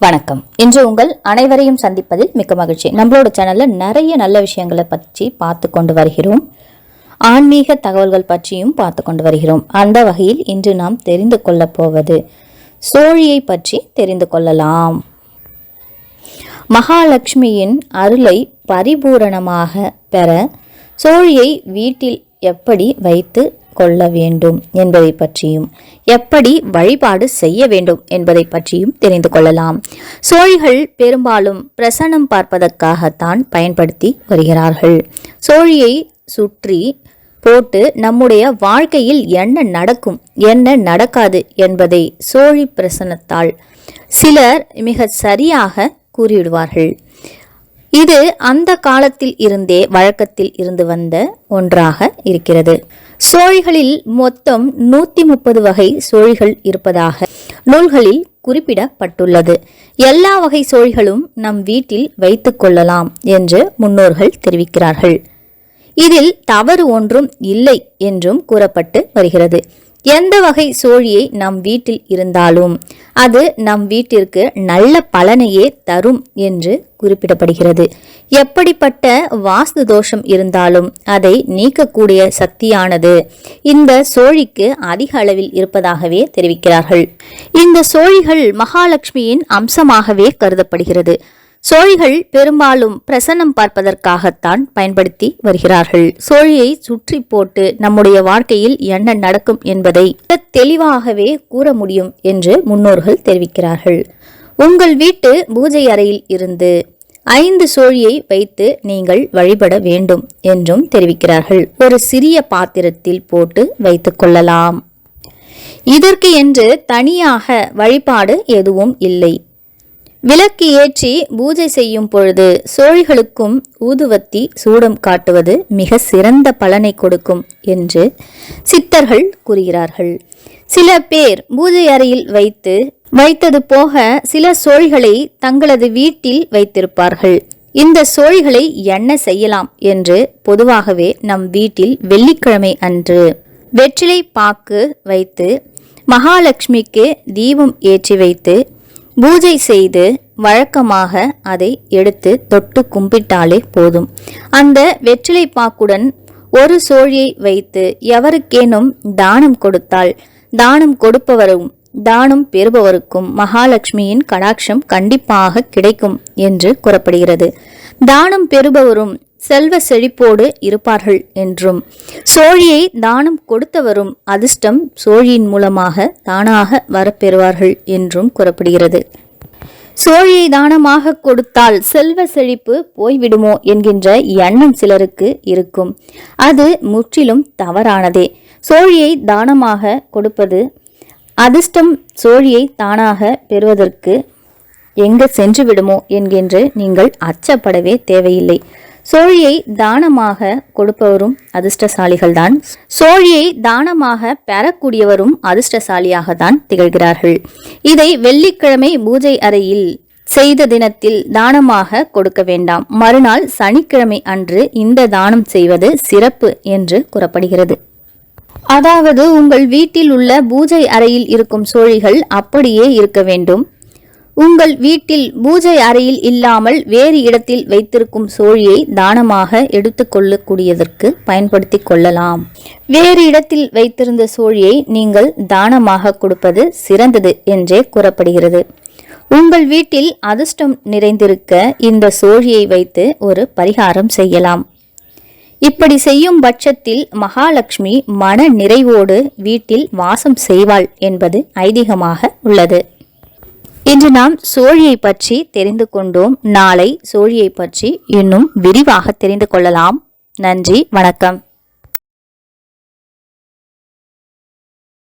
வணக்கம். இன்று உங்கள் அனைவரையும் சந்திப்பதில் மிக்க மகிழ்ச்சி. நம்மளோட சேனல்ல நிறைய நல்ல விஷயங்களை பற்றி பார்த்து கொண்டு வருகிறோம். ஆன்மீக தகவல்கள் பற்றியும் பார்த்து கொண்டு வருகிறோம். அந்த வகையில் இன்று நாம் தெரிந்து கொள்ளப் போவது சோழியை பற்றி தெரிந்து கொள்ளலாம். மகாலட்சுமியின் அருளை பரிபூரணமாக பெற சோழியை வீட்டில் எப்படி வைத்து கொள்ள வேண்டும் என்பதை பற்றியும் எப்படி வழிபாடு செய்ய வேண்டும் என்பதை பற்றியும் தெரிந்து கொள்ளலாம். சோழிகள் பெரும்பாலும் பிரசனம் பார்ப்பதற்காகத்தான் பயன்படுத்தி வருகிறார்கள். சோழியை சுற்றி போட்டு நம்முடைய வாழ்க்கையில் என்ன நடக்கும் என்ன நடக்காது என்பதை சோழி பிரசனத்தால் சிலர் மிக சரியாக கூறிவிடுவார்கள். இது அந்த காலத்தில் இருந்தே வழக்கத்தில் இருந்து வந்த ஒன்றாக இருக்கிறது. சோழிகளில் மொத்தம் நூத்தி முப்பது வகை சோழிகள் இருப்பதாக நூல்களில் குறிப்பிடப்பட்டுள்ளது. எல்லா வகை சோழிகளும் நம் வீட்டில் வைத்துக் கொள்ளலாம் என்று முன்னோர்கள் தெரிவிக்கிறார்கள். இதில் தவறு ஒன்றும் இல்லை என்றும் கூறப்பட்டு வருகிறது. எந்த வகை சோழியை நம் வீட்டில் இருந்தாலும் அது நம் வீட்டிற்கு நல்ல பலனையே தரும் என்று குறிப்பிடப்படுகிறது. எப்படிப்பட்ட வாஸ்து தோஷம் இருந்தாலும் அதை நீக்கக்கூடிய சக்தியானது இந்த சோழிக்கு அதிக அளவில் இருப்பதாகவே தெரிவிக்கிறார்கள். இந்த சோழிகள் மகாலட்சுமியின் அம்சமாகவே கருதப்படுகிறது. சோழிகள் பெரும்பாலும் பிரசன்னம் பார்ப்பதற்காகத்தான் பயன்படுத்தி வருகிறார்கள். சோழியை சுற்றி போட்டு நம்முடைய வாழ்க்கையில் என்ன நடக்கும் என்பதை தெளிவாகவே கூற முடியும் என்று முன்னோர்கள் தெரிவிக்கிறார்கள். உங்கள் வீட்டு பூஜை அறையில் இருந்து ஐந்து சோழியை வைத்து நீங்கள் வழிபட வேண்டும் என்றும் தெரிவிக்கிறார்கள். ஒரு சிறிய பாத்திரத்தில் போட்டு வைத்துக் கொள்ளலாம். இதற்கு என்று தனியாக வழிபாடு எதுவும் இல்லை. விளக்கு ஏற்றி பூஜை செய்யும் பொழுது சோழிகளுக்கும் ஊதுவத்தி சூடம் காட்டுவது மிக சிறந்த பலனை கொடுக்கும் என்று சித்தர்கள் கூறுகிறார்கள். சில பேர் பூஜை அறையில் வைத்து வைத்தது போக சில சோழிகளை தங்களது வீட்டில் வைத்திருப்பார்கள். இந்த சோழிகளை என்ன செய்யலாம் என்று பொதுவாகவே நம் வீட்டில் வெள்ளிக்கிழமை அன்று வெற்றிலை பாக்கு வைத்து மகாலட்சுமிக்கு தீபம் ஏற்றி வைத்து பூஜை செய்து வழக்கமாக அதை எடுத்து தொட்டு கும்பிட்டாலே போதும். அந்த வெற்றிலை பாக்குடன் ஒரு சோழியை வைத்து எவருக்கேனும் தானம் கொடுத்தால் தானம் கொடுப்பவரும் தானம் பெறுபவருக்கும் மகாலட்சுமியின் கடாட்சம் கண்டிப்பாக கிடைக்கும் என்று கூறப்படுகிறது. தானம் பெறுபவரும் செல்வ செழிப்போடு இருப்பார்கள் என்றும். சோழியை தானம் கொடுத்தவரும் அதிர்ஷ்டம் சோழியின் மூலமாக தானாக வரப்பெறுவார்கள் என்றும் கூறப்படுகிறது. சோழியை தானமாக கொடுத்தால் செல்வ செழிப்பு போய்விடுமோ என்கின்ற எண்ணம் சிலருக்கு இருக்கும். அது முற்றிலும் தவறானதே. சோழியை தானமாக கொடுப்பது அதிர்ஷ்டம் சோழியை தானாக பெறுவதற்கு எங்கு சென்று விடுமோ என்கின்று நீங்கள் அச்சப்படவே தேவையில்லை. சோழியை தானமாக கொடுப்பவரும் அதிர்ஷ்டசாலிகள்தான். சோழியை தானமாக பெறக்கூடியவரும் அதிர்ஷ்டசாலியாக தான் திகழ்கிறார்கள். இதை வெள்ளிக்கிழமை பூஜை அறையில் செய்த தினத்தில் தானமாக கொடுக்க வேண்டாம். மறுநாள் சனிக்கிழமை அன்று இந்த தானம் செய்வது சிறப்பு என்று கூறப்படுகிறது. அதாவது உங்கள் வீட்டில் உள்ள பூஜை அறையில் இருக்கும் சோழிகள் அப்படியே இருக்க வேண்டும். உங்கள் வீட்டில் பூஜை அறையில் இல்லாமல் வேறு இடத்தில் வைத்திருக்கும் சோழியை தானமாக எடுத்துக்கொள்ளக்கூடியதற்கு பயன்படுத்தி கொள்ளலாம். வேறு இடத்தில் வைத்திருந்த சோழியை நீங்கள் தானமாக கொடுப்பது சிறந்தது என்றே கூறப்படுகிறது. உங்கள் வீட்டில் அதிர்ஷ்டம் நிறைந்திருக்க இந்த சோழியை வைத்து ஒரு பரிகாரம் செய்யலாம். இப்படி செய்யும் பட்சத்தில் மகாலட்சுமி மன நிறைவோடு வீட்டில் வாசம் செய்வாள் என்பது ஐதீகமாக உள்ளது. இன்று நாம் சோழியை பற்றி தெரிந்து கொண்டோம். நாளை சோழியை பற்றி இன்னும் விரிவாக தெரிந்து கொள்ளலாம். நன்றி வணக்கம்.